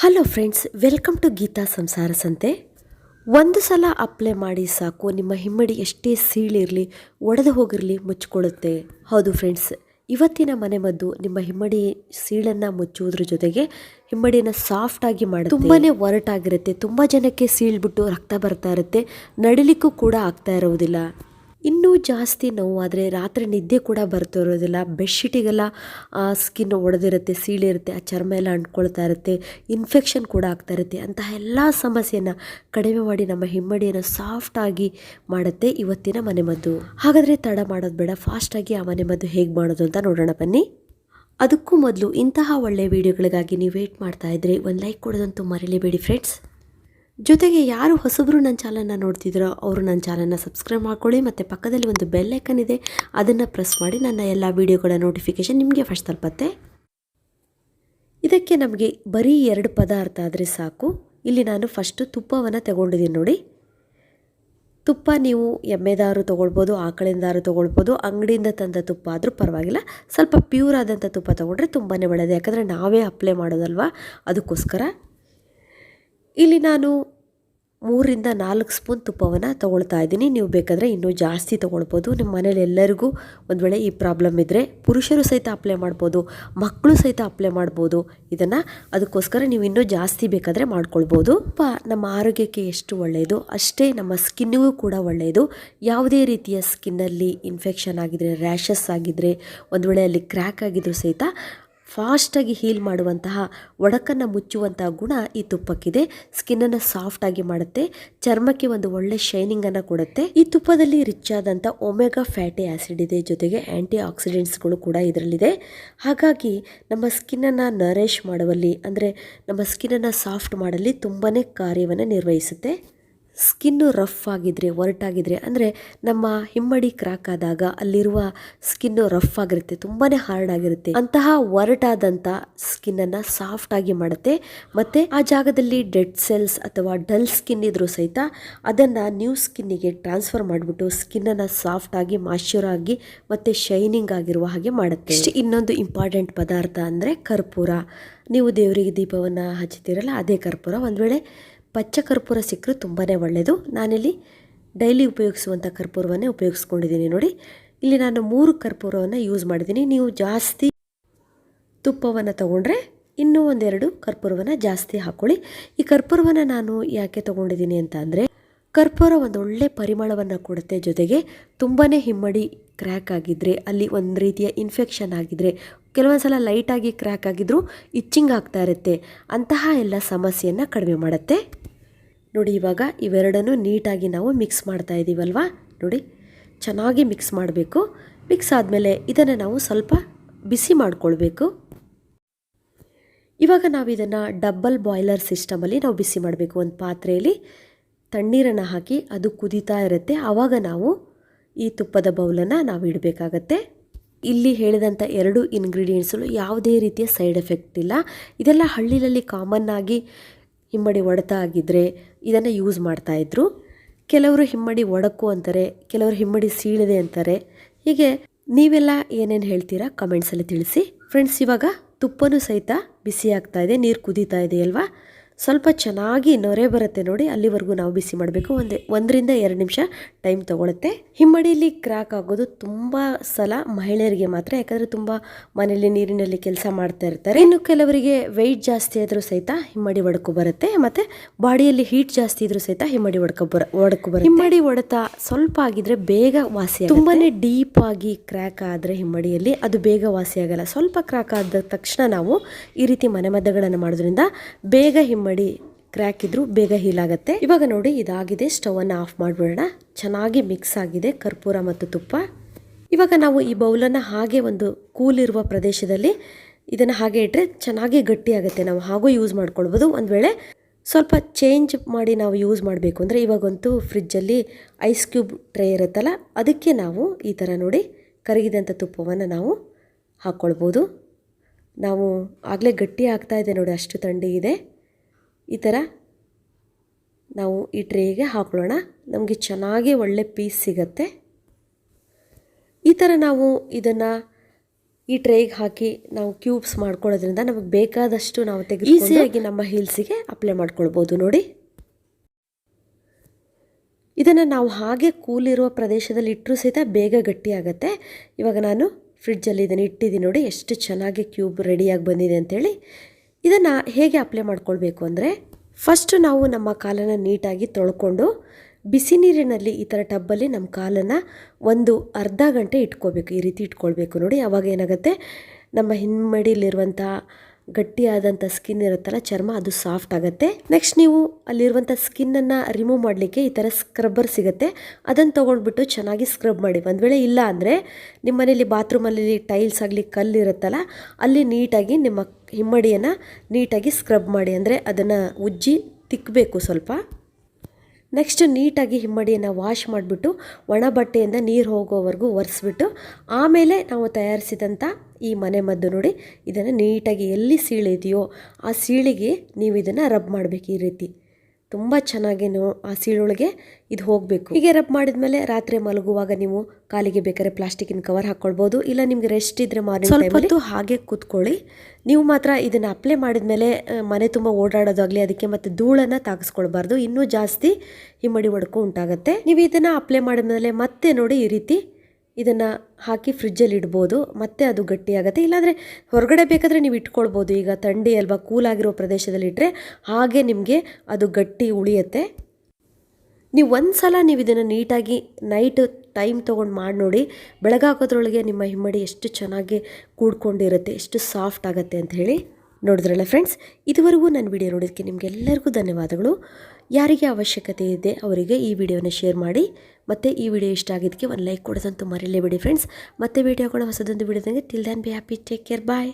Hello friends welcome to Geetha ಸಂಸಾರ ಸಂತೆ ಒಂದು ಸಲ ಅಪ್ಲೈ ಮಾಡಿ ಸಾಕು, ನಿಮ್ಮ ಹಿಮ್ಮಡಿ ಎಷ್ಟೇ ಸೀಳಿರಲಿ, ಒಡೆದು ಹೋಗಿರಲಿ, ಮುಚ್ಕೊಳ್ಳುತ್ತೆ. ಹೌದು ಫ್ರೆಂಡ್ಸ್ ಇವತ್ತಿನ ಮನೆಮದ್ದು ನಿಮ್ಮ ಹಿಮ್ಮಡಿ ಸೀಳನ್ನು ಮುಚ್ಚುವುದ್ರ ಜೊತೆಗೆ ಹಿಮ್ಮಡಿನ ಸಾಫ್ಟ್ ಆಗಿ ತುಂಬಾ ಒರಟಾಗಿರುತ್ತೆ, ತುಂಬ ಜನಕ್ಕೆ ಸೀಳ್ಬಿಟ್ಟು ರಕ್ತ ಬರ್ತಾ ಇರುತ್ತೆ, ನಡಿಲಿಕ್ಕೂ ಕೂಡ ಆಗ್ತಾ ಇರೋದಿಲ್ಲ. ಇನ್ನೂ ಜಾಸ್ತಿ ನೋವಾದರೆ ರಾತ್ರಿ ನಿದ್ದೆ ಕೂಡ ಬರ್ತಿರೋದಿಲ್ಲ. ಬೆಡ್ಶೀಟಿಗೆಲ್ಲ ಸ್ಕಿನ್ ಒಡೆದಿರುತ್ತೆ, ಸೀಳಿರುತ್ತೆ, ಆ ಚರ್ಮ ಎಲ್ಲ ಅಂಟ್ಕೊಳ್ತಾ ಇರುತ್ತೆ ಇನ್ಫೆಕ್ಷನ್ ಕೂಡ ಆಗ್ತಾ ಇರುತ್ತೆ. ಅಂತಹ ಎಲ್ಲ ಸಮಸ್ಯೆಯನ್ನು ಕಡಿಮೆ ಮಾಡಿ ನಮ್ಮ ಹಿಮ್ಮಡಿಯನ್ನು ಸಾಫ್ಟಾಗಿ ಮಾಡುತ್ತೆ ಇವತ್ತಿನ ಮನೆಮದ್ದು ಹಾಗಾದರೆ ತಡ ಮಾಡೋದು ಬೇಡ ಫಾಸ್ಟಾಗಿ ಆ ಮನೆಮದ್ದು ಹೇಗೆ ಮಾಡೋದು ಅಂತ ನೋಡೋಣ ಬನ್ನಿ. ಅದಕ್ಕೂ ಮೊದಲು ಇಂತಹ ಒಳ್ಳೆಯ ವಿಡಿಯೋಗಳಿಗಾಗಿ ನೀವು ವೇಟ್ ಮಾಡ್ತಾ ಇದ್ರೆ ಒಂದು ಲೈಕ್ ಕೊಡೋದಂತೂ ಮರೀಲಿಬೇಡಿ ಫ್ರೆಂಡ್ಸ್ ಜೊತೆಗೆ ಯಾರು ಹೊಸಬರು ನನ್ನ ಚಾನಲ್ನ ನೋಡ್ತಿದ್ರೋ ಅವರು ನನ್ನ ಚಾನಲ್ನ ಸಬ್ಸ್ಕ್ರೈಬ್ ಮಾಡ್ಕೊಳ್ಳಿ ಮತ್ತು ಪಕ್ಕದಲ್ಲಿ ಒಂದು ಬೆಲ್ ಐಕನ್ ಇದೆ, ಅದನ್ನು ಪ್ರೆಸ್ ಮಾಡಿ ನನ್ನ ಎಲ್ಲ ವೀಡಿಯೋಗಳ ನೋಟಿಫಿಕೇಶನ್ ನಿಮಗೆ ಫಸ್ಟ್ ತಲುಪತ್ತೆ. ಇದಕ್ಕೆ ನಮಗೆ ಬರೀ ಎರಡು ಪದಾರ್ಥ ಆದರೆ ಸಾಕು. ಇಲ್ಲಿ ನಾನು ಫಸ್ಟು ತುಪ್ಪವನ್ನು ತಗೊಂಡಿದ್ದೀನಿ ನೋಡಿ. ತುಪ್ಪ ನೀವು ಎಮ್ಮೆದಾರು ತೊಗೊಳ್ಬೋದು, ಆಕಳಿಂದಾರು ತೊಗೊಳ್ಬೋದು, ಅಂಗಡಿಯಿಂದ ತಂದ ತುಪ್ಪ ಆದರೂ ಪರವಾಗಿಲ್ಲ. ಸ್ವಲ್ಪ ಪ್ಯೂರ್ ಆದಂಥ ತುಪ್ಪ ತೊಗೊಂಡ್ರೆ ತುಂಬಾ ಒಳ್ಳೆಯದು ಯಾಕಂದರೆ ನಾವೇ ಅಪ್ಲೈ ಮಾಡೋದಲ್ವಾ? ಅದಕ್ಕೋಸ್ಕರ ಇಲ್ಲಿ ನಾನು ಮೂರಿಂದ ನಾಲ್ಕು ಸ್ಪೂನ್ ತುಪ್ಪವನ್ನು ತೊಗೊಳ್ತಾ ಇದ್ದೀನಿ. ನೀವು ಬೇಕಾದರೆ ಇನ್ನೂ ಜಾಸ್ತಿ ತೊಗೊಳ್ಬೋದು. ನಿಮ್ಮ ಮನೇಲಿ ಎಲ್ಲರಿಗೂ ಒಂದು ವೇಳೆ ಈ ಪ್ರಾಬ್ಲಮ್ ಇದ್ದರೆ ಪುರುಷರು ಸಹಿತ ಅಪ್ಲೈ ಮಾಡ್ಬೋದು, ಮಕ್ಕಳು ಸಹಿತ ಅಪ್ಲೈ ಮಾಡ್ಬೋದು. ಇದನ್ನು ಅದಕ್ಕೋಸ್ಕರ ನೀವು ಇನ್ನೂ ಜಾಸ್ತಿ ಬೇಕಾದರೆ ಮಾಡ್ಕೊಳ್ಬೋದು. ತುಪ್ಪ ನಮ್ಮ ಆರೋಗ್ಯಕ್ಕೆ ಎಷ್ಟು ಒಳ್ಳೆಯದು ಅಷ್ಟೇ ನಮ್ಮ ಸ್ಕಿನ್ನಿಗೂ ಕೂಡ ಒಳ್ಳೆಯದು ಯಾವುದೇ ರೀತಿಯ ಸ್ಕಿನ್ನಲ್ಲಿ ಇನ್ಫೆಕ್ಷನ್ ಆಗಿದ್ರೆ ರ್ಯಾಷಸ್ ಆಗಿದ್ದರೆ ಒಂದು ವೇಳೆ ಅಲ್ಲಿ ಕ್ರ್ಯಾಕ್ ಆಗಿದ್ದರೂ ಸಹಿತ ಫಾಸ್ಟಾಗಿ ಹೀಲ್ ಮಾಡುವಂತಹ ಒಡಕನ್ನು ಮುಚ್ಚುವಂತಹ ಗುಣ ಈ ತುಪ್ಪಕ್ಕಿದೆ. ಸ್ಕಿನ್ನನ್ನು ಸಾಫ್ಟಾಗಿ ಮಾಡುತ್ತೆ. ಚರ್ಮಕ್ಕೆ ಒಂದು ಒಳ್ಳೆ ಶೈನಿಂಗನ್ನು ಕೊಡುತ್ತೆ. ಈ ತುಪ್ಪದಲ್ಲಿ ರಿಚ್ ಆದಂಥ ಒಮೆಗಾ ಫ್ಯಾಟಿ ಆ್ಯಸಿಡ್ ಇದೆ. ಜೊತೆಗೆ ಆ್ಯಂಟಿ ಆಕ್ಸಿಡೆಂಟ್ಸ್ಗಳು ಕೂಡ ಇದರಲ್ಲಿದೆ. ಹಾಗಾಗಿ ನಮ್ಮ ಸ್ಕಿನ್ನನ್ನು ನರೇಶ್ ಮಾಡುವಲ್ಲಿ, ಅಂದರೆ ನಮ್ಮ ಸ್ಕಿನ್ನನ್ನು ಸಾಫ್ಟ್ ಮಾಡಲಿ ತುಂಬಾ ಕಾರ್ಯವನ್ನು ನಿರ್ವಹಿಸುತ್ತೆ. ಸ್ಕಿನ್ನು ರಫ್ ಆಗಿದ್ರೆ ಒರಟಾಗಿದ್ರೆ ಅಂದರೆ ನಮ್ಮ ಹಿಮ್ಮಡಿ ಕ್ರಾಕ್ ಆದಾಗ ಅಲ್ಲಿರುವ ಸ್ಕಿನ್ನು ರಫ್ ಆಗಿರುತ್ತೆ ತುಂಬಾ ಹಾರ್ಡ್ ಆಗಿರುತ್ತೆ. ಅಂತಹ ಒರಟಾದಂಥ ಸ್ಕಿನ್ನನ್ನು ಸಾಫ್ಟ್ ಆಗಿ ಮಾಡುತ್ತೆ. ಮತ್ತು ಆ ಜಾಗದಲ್ಲಿ ಡೆಡ್ ಸೆಲ್ಸ್ ಅಥವಾ ಡಲ್ ಸ್ಕಿನ್ ಇದ್ರೂ ಸಹಿತ ಅದನ್ನು ನ್ಯೂ ಸ್ಕಿನ್ನಿಗೆ ಟ್ರಾನ್ಸ್ಫರ್ ಮಾಡಿಬಿಟ್ಟು ಸ್ಕಿನ್ನನ್ನು ಸಾಫ್ಟ್ ಆಗಿ ಮಾಶ್ಚರ್ ಆಗಿ ಮತ್ತು ಶೈನಿಂಗ್ ಆಗಿರುವ ಹಾಗೆ ಮಾಡುತ್ತೆ. ಇನ್ನೊಂದು ಇಂಪಾರ್ಟೆಂಟ್ ಪದಾರ್ಥ ಅಂದರೆ ಕರ್ಪೂರ. ನೀವು ದೇವರಿಗೆ ದೀಪವನ್ನು ಹಚ್ಚುತ್ತೀರಲ್ಲ, ಅದೇ ಕರ್ಪೂರ. ಒಂದು ವೇಳೆ ಪಚ್ಚ ಕರ್ಪೂರ ಸಿಕ್ಕರೂ ತುಂಬಾ ಒಳ್ಳೆಯದು ನಾನಿಲ್ಲಿ ಡೈಲಿ ಉಪಯೋಗಿಸುವಂಥ ಕರ್ಪೂರವನ್ನೇ ಉಪಯೋಗಿಸ್ಕೊಂಡಿದ್ದೀನಿ ನೋಡಿ. ಇಲ್ಲಿ ನಾನು ಮೂರು ಕರ್ಪೂರವನ್ನು ಯೂಸ್ ಮಾಡಿದ್ದೀನಿ. ನೀವು ಜಾಸ್ತಿ ತುಪ್ಪವನ್ನು ತಗೊಂಡ್ರೆ ಇನ್ನೂ ಒಂದೆರಡು ಕರ್ಪೂರವನ್ನು ಜಾಸ್ತಿ ಹಾಕ್ಕೊಳ್ಳಿ ಈ ಕರ್ಪೂರವನ್ನು ನಾನು ಯಾಕೆ ತೊಗೊಂಡಿದ್ದೀನಿ ಅಂತ ಅಂದರೆ, ಕರ್ಪೂರ ಒಂದು ಒಳ್ಳೆ ಪರಿಮಳವನ್ನು ಕೊಡುತ್ತೆ ಜೊತೆಗೆ ತುಂಬಾ ಹಿಮ್ಮಡಿ ಕ್ರ್ಯಾಕ್ ಆಗಿದ್ದರೆ ಅಲ್ಲಿ ಒಂದು ರೀತಿಯ ಇನ್ಫೆಕ್ಷನ್ ಆಗಿದ್ದರೆ ಕೆಲವೊಂದು ಸಲ ಲೈಟಾಗಿ ಕ್ರ್ಯಾಕ್ ಆಗಿದ್ರೂ ಇಚ್ಚಿಂಗ್ ಆಗ್ತಾ ಇರುತ್ತೆ. ಅಂತಹ ಎಲ್ಲ ಸಮಸ್ಯೆಯನ್ನು ಕಡಿಮೆ ಮಾಡುತ್ತೆ. ನೋಡಿ ಇವಾಗ ಇವೆರಡನ್ನು ನೀಟಾಗಿ ನಾವು ಮಿಕ್ಸ್ ಮಾಡ್ತಾ ಇದ್ದೀವಲ್ವಾ ನೋಡಿ, ಚೆನ್ನಾಗಿ ಮಿಕ್ಸ್ ಮಾಡಬೇಕು. ಮಿಕ್ಸ್ ಆದಮೇಲೆ ಇದನ್ನು ನಾವು ಸ್ವಲ್ಪ ಬಿಸಿ ಮಾಡಿಕೊಳ್ಬೇಕು. ಇವಾಗ ನಾವು ಇದನ್ನು ಡಬ್ಬಲ್ ಬಾಯ್ಲರ್ ಸಿಸ್ಟಮಲ್ಲಿ ನಾವು ಬಿಸಿ ಮಾಡಬೇಕು. ಒಂದು ಪಾತ್ರೆಯಲ್ಲಿ ತಣ್ಣೀರನ್ನು ಹಾಕಿ ಅದು ಕುದೀತಾ ಇರುತ್ತೆ. ಆವಾಗ ನಾವು ಈ ತುಪ್ಪದ ಬೌಲನ್ನು ನಾವು ಇಡಬೇಕಾಗತ್ತೆ. ಇಲ್ಲಿ ಹೇಳಿದಂಥ ಎರಡು ಇಂಗ್ರೀಡಿಯೆಂಟ್ಸು ಯಾವುದೇ ರೀತಿಯ ಸೈಡ್ ಎಫೆಕ್ಟ್ ಇಲ್ಲ. ಇದೆಲ್ಲ ಹಳ್ಳಿಯಲ್ಲಿ ಕಾಮನ್ ಆಗಿ ಹಿಮ್ಮಡಿ ಒಡೆತ ಆಗಿದ್ದರೆ ಇದನ್ನು ಯೂಸ್ ಮಾಡ್ತಾಯಿದ್ರು ಕೆಲವರು ಹಿಮ್ಮಡಿ ಒಡಕು ಅಂತಾರೆ, ಕೆಲವರು ಹಿಮ್ಮಡಿ ಸೀಳಿದೆ ಅಂತಾರೆ. ಹೀಗೆ ನೀವೆಲ್ಲ ಏನೇನು ಹೇಳ್ತೀರಾ ಕಮೆಂಟ್ಸಲ್ಲಿ ತಿಳಿಸಿ. ಫ್ರೆಂಡ್ಸ್ ಇವಾಗ ತುಪ್ಪನೂ ಸಹಿತ ಬಿಸಿ ಆಗ್ತಾ ಇದೆ, ನೀರು ಕುದೀತಾ ಇದೆ ಅಲ್ವಾ? ಸ್ವಲ್ಪ ಚೆನ್ನಾಗಿ ನೊರೆ ಬರುತ್ತೆ ನೋಡಿ, ಅಲ್ಲಿವರೆಗೂ ನಾವು ಬಿಸಿ ಮಾಡಬೇಕು. ಒಂದು, ಒಂದರಿಂದ ಎರಡು ನಿಮಿಷ ಟೈಮ್ ತೊಗೊಳುತ್ತೆ. ಹಿಮ್ಮಡಿಯಲ್ಲಿ ಕ್ರ್ಯಾಕ್ ಆಗೋದು ತುಂಬ ಸಲ ಮಹಿಳೆಯರಿಗೆ ಮಾತ್ರ, ಯಾಕಂದರೆ ತುಂಬ ಮನೆಯಲ್ಲಿ ನೀರಿನಲ್ಲಿ ಕೆಲಸ ಮಾಡ್ತಾ ಇರ್ತಾರೆ. ಇನ್ನು ಕೆಲವರಿಗೆ ವೆಯ್ಟ್ ಜಾಸ್ತಿ ಆದರೂ ಸಹಿತ ಹಿಮ್ಮಡಿ ಒಡಕು ಬರುತ್ತೆ, ಮತ್ತು ಬಾಡಿಯಲ್ಲಿ ಹೀಟ್ ಜಾಸ್ತಿ ಇದ್ರೂ ಸಹಿತ ಹಿಮ್ಮಡಿ ಒಡಕ ಬರ, ಒಡಕು ಬರುತ್ತೆ. ಹಿಮ್ಮಡಿ ಒಡೆತ ಸ್ವಲ್ಪ ಆಗಿದ್ರೆ ಬೇಗ ವಾಸಿ ತುಂಬಾ ಡೀಪ್ ಆಗಿ ಕ್ರ್ಯಾಕ್ ಆದರೆ ಹಿಮ್ಮಡಿಯಲ್ಲಿ ಅದು ಬೇಗ ವಾಸಿ ಆಗಲ್ಲ. ಸ್ವಲ್ಪ ಕ್ರ್ಯಾಕ್ ಆದ ತಕ್ಷಣ ನಾವು ಈ ರೀತಿ ಮನೆಮದ್ದುಗಳನ್ನು ಮಾಡೋದ್ರಿಂದ ಬೇಗ ಹಿಮ್ಮಡಿ ಮಾಡಿ ಕ್ರ್ಯಾಕ್ ಇದ್ರೂ ಬೇಗ ಹೀಲ್ ಆಗುತ್ತೆ. ಇವಾಗ ನೋಡಿ ಇದಾಗಿದೆ ಸ್ಟವನ್ನು ಆಫ್ ಮಾಡಿಬಿಡೋಣ. ಚೆನ್ನಾಗಿ ಮಿಕ್ಸ್ ಆಗಿದೆ ಕರ್ಪೂರ ಮತ್ತು ತುಪ್ಪ. ಇವಾಗ ನಾವು ಈ ಬೌಲನ್ನು ಹಾಗೆ ಒಂದು ಕೂಲ್ ಇರುವ ಪ್ರದೇಶದಲ್ಲಿ ಇದನ್ನು ಹಾಗೆ ಇಟ್ಟರೆ ಚೆನ್ನಾಗಿ ಗಟ್ಟಿ ಆಗುತ್ತೆ ನಾವು. ಹಾಗೂ ಯೂಸ್ ಮಾಡ್ಕೊಳ್ಬೋದು. ಒಂದು ವೇಳೆ ಸ್ವಲ್ಪ ಚೇಂಜ್ ಮಾಡಿ ನಾವು ಯೂಸ್ ಮಾಡಬೇಕು. ಅಂದರೆ ಇವಾಗಂತೂ ಫ್ರಿಜ್ಜಲ್ಲಿ ಐಸ್ ಕ್ಯೂಬ್ ಟ್ರೇ ಇರುತ್ತಲ್ಲ, ಅದಕ್ಕೆ ನಾವು ಈ ಥರ ನೋಡಿ ಕರಗಿದಂಥ ತುಪ್ಪವನ್ನು ನಾವು ಹಾಕ್ಕೊಳ್ಬೋದು ನಾವು ಆಗಲೇ ಗಟ್ಟಿ ಆಗ್ತಾ ಇದೆ ನೋಡಿ, ಅಷ್ಟು ತಂಡಿ ಇದೆ. ಈ ಥರ ನಾವು ಈ ಟ್ರೇಗೆ ಹಾಕೊಳ್ಳೋಣ ನಮಗೆ ಚೆನ್ನಾಗಿ ಒಳ್ಳೆ ಪೀಸ್ ಸಿಗತ್ತೆ. ಈ ಥರ ನಾವು ಇದನ್ನು ಈ ಟ್ರೇಗೆ ಹಾಕಿ ನಾವು ಕ್ಯೂಬ್ಸ್ ಮಾಡ್ಕೊಳ್ಳೋದ್ರಿಂದ ನಮಗೆ ಬೇಕಾದಷ್ಟು ನಾವು ತೆಗೆದು ಈಸಿಯಾಗಿ ನಮ್ಮ ಹೀಲ್ಸಿಗೆ ಅಪ್ಲೈ ಮಾಡ್ಕೊಳ್ಬೋದು ನೋಡಿ. ಇದನ್ನು ನಾವು ಹಾಗೆ ಕೂಲಿರುವ ಪ್ರದೇಶದಲ್ಲಿ ಇಟ್ಟರೂ ಸಹಿತ ಬೇಗ ಗಟ್ಟಿ ಆಗುತ್ತೆ ಇವಾಗ ನಾನು ಫ್ರಿಡ್ಜಲ್ಲಿ ಇದನ್ನು ಇಟ್ಟಿದ್ದೀನಿ ನೋಡಿ ಎಷ್ಟು ಚೆನ್ನಾಗಿ ಕ್ಯೂಬ್ ರೆಡಿಯಾಗಿ ಬಂದಿದೆ ಅಂತೇಳಿ. ಇದನ್ನು ಹೇಗೆ ಅಪ್ಲೈ ಮಾಡ್ಕೊಳ್ಬೇಕು ಅಂದರೆ ಫಸ್ಟು ನಾವು ನಮ್ಮ ಕಾಲನ್ನು ನೀಟಾಗಿ ತೊಳ್ಕೊಂಡು, ಬಿಸಿ ನೀರಿನಲ್ಲಿ ಈ ಥರ ಟಬ್ಬಲ್ಲಿ ನಮ್ಮ ಕಾಲನ್ನು ಒಂದು ಅರ್ಧ ಗಂಟೆ ಇಟ್ಕೋಬೇಕು, ಈ ರೀತಿ ಇಟ್ಕೊಳ್ಬೇಕು ನೋಡಿ. ಅವಾಗ ಏನಾಗುತ್ತೆ? ನಮ್ಮ ಹಿಮ್ಮಡಿಲಿರುವಂಥ ಗಟ್ಟಿಯಾದಂಥ ಸ್ಕಿನ್ ಇರುತ್ತಲ್ಲ, ಚರ್ಮ ಅದು ಸಾಫ್ಟ್ ಆಗುತ್ತೆ. ನೆಕ್ಸ್ಟ್ ನೀವು ಅಲ್ಲಿರುವಂಥ ಸ್ಕಿನ್ನನ್ನು ರಿಮೂವ್ ಮಾಡಲಿಕ್ಕೆ ಈ ಥರ ಸ್ಕ್ರಬ್ಬರ್ ಸಿಗುತ್ತೆ. ಅದನ್ನು ತೊಗೊಂಡ್ಬಿಟ್ಟು ಚೆನ್ನಾಗಿ ಸ್ಕ್ರಬ್ ಮಾಡಿ. ಒಂದು ವೇಳೆ ಇಲ್ಲ ಅಂದರೆ ನಿಮ್ಮ ಮನೇಲಿ ಬಾತ್ರೂಮಲ್ಲಿ ಟೈಲ್ಸ್ ಆಗಲಿ, ಕಲ್ಲು ಇರುತ್ತಲ್ಲ, ಅಲ್ಲಿ ನೀಟಾಗಿ ನಿಮ್ಮ ಹಿಮ್ಮಡಿಯನ್ನು ನೀಟಾಗಿ ಸ್ಕ್ರಬ್ ಮಾಡಿ. ಅಂದರೆ ಅದನ್ನು ಉಜ್ಜಿ ತಿಕ್ಕಬೇಕು ಸ್ವಲ್ಪ. ನೆಕ್ಸ್ಟ್ ನೀಟಾಗಿ ಹಿಮ್ಮಡಿಯನ್ನು ವಾಶ್ ಮಾಡಿಬಿಟ್ಟು, ಒಣ ಬಟ್ಟೆಯಿಂದ ನೀರು ಹೋಗೋವರೆಗೂ ಒರೆಸ್ಬಿಟ್ಟು, ಆಮೇಲೆ ನಾವು ತಯಾರಿಸಿದಂಥ ಈ ಮನೆ ಮದ್ದು ನೋಡಿ, ಇದನ್ನು ನೀಟಾಗಿ ಎಲ್ಲಿ ಸೀಳಿದೆಯೋ ಆ ಸೀಳಿಗೆ ನೀವು ಇದನ್ನು ರಬ್ ಮಾಡಬೇಕು ಈ ರೀತಿ. ತುಂಬ ಚೆನ್ನಾಗಿ ನೋ ಆ ಸೀಳೊಳಗೆ ಇದು ಹೋಗಬೇಕು. ಹೀಗೆ ರಬ್ ಮಾಡಿದ್ಮೇಲೆ ರಾತ್ರಿ ಮಲಗುವಾಗ ನೀವು ಕಾಲಿಗೆ ಬೇಕಾದ್ರೆ ಪ್ಲಾಸ್ಟಿಕ್ಕಿನ ಕವರ್ ಹಾಕ್ಕೊಳ್ಬೋದು ಇಲ್ಲ ನಿಮಗೆ ರೆಸ್ಟ್ ಇದ್ರೆ ಮಾರ್ನಿಂಗ್ ಸ್ವಲ್ಪ ಹೊತ್ತು ಹಾಗೆ ಕೂತ್ಕೊಳ್ಳಿ. ನೀವು ಮಾತ್ರ ಇದನ್ನು ಅಪ್ಲೈ ಮಾಡಿದ್ಮೇಲೆ ಮನೆ ತುಂಬ ಓಡಾಡೋದಾಗಲಿ ಅದಕ್ಕೆ ಮತ್ತೆ ಧೂಳನ್ನು ತಾಗಿಸ್ಕೊಳ್ಬಾರ್ದು. ಇನ್ನೂ ಜಾಸ್ತಿ ಹಿಮ್ಮಡಿ ಒಡ್ಕೊ ಉಂಟಾಗುತ್ತೆ. ನೀವು ಇದನ್ನು ಅಪ್ಲೈ ಮಾಡಿದ್ಮೇಲೆ ಮತ್ತೆ ನೋಡಿ ಈ ರೀತಿ ಇದನ್ನು ಹಾಕಿ ಫ್ರಿಜ್ಜಲ್ಲಿ ಇಡ್ಬೋದು. ಮತ್ತೆ ಅದು ಗಟ್ಟಿಯಾಗುತ್ತೆ. ಇಲ್ಲಾಂದರೆ ಹೊರಗಡೆ ಬೇಕಾದರೆ ನೀವು ಇಟ್ಕೊಳ್ಬೋದು. ಈಗ ಥಂಡಿ ಅಲ್ವಾ, ಕೂಲಾಗಿರೋ ಪ್ರದೇಶದಲ್ಲಿ ಇಟ್ಟರೆ ಹಾಗೆ ನಿಮಗೆ ಅದು ಗಟ್ಟಿ ಉಳಿಯುತ್ತೆ. ನೀವು ಒಂದು ಸಲ ನೀವು ಇದನ್ನು ನೀಟಾಗಿ ನೈಟ್ ಟೈಮ್ ತೊಗೊಂಡು ಮಾಡಿ ನೋಡಿ ಬೆಳಗಾಕೋದ್ರೊಳಗೆ ನಿಮ್ಮ ಹಿಮ್ಮಡಿ ಎಷ್ಟು ಚೆನ್ನಾಗಿ ಕೂಡ್ಕೊಂಡಿರುತ್ತೆ, ಎಷ್ಟು ಸಾಫ್ಟ್ ಆಗುತ್ತೆ ಅಂತ ಹೇಳಿ ನೋಡಿದ್ರಲ್ಲ ಫ್ರೆಂಡ್ಸ್ ಇದುವರೆಗೂ ನನ್ನ ವಿಡಿಯೋ ನೋಡೋದಕ್ಕೆ ನಿಮಗೆಲ್ಲರಿಗೂ ಧನ್ಯವಾದಗಳು. ಯಾರಿಗೆ ಅವಶ್ಯಕತೆ ಇದೆ ಅವರಿಗೆ ಈ ವಿಡಿಯೋನ ಶೇರ್ ಮಾಡಿ. ಮತ್ತು ಈ ವಿಡಿಯೋ ಇಷ್ಟ ಆಗಿದ್ದಕ್ಕೆ ಒಂದು ಲೈಕ್ ಕೊಡೋದಂತೂ ಮರೀಲೇಬೇಡಿ ಫ್ರೆಂಡ್ಸ್ ಮತ್ತೆ ವಿಡಿಯೋ ಕೂಡ ಹೊಸದೊಂದು ವಿಡಿಯೋದಂಗೆ till then be happy take care bye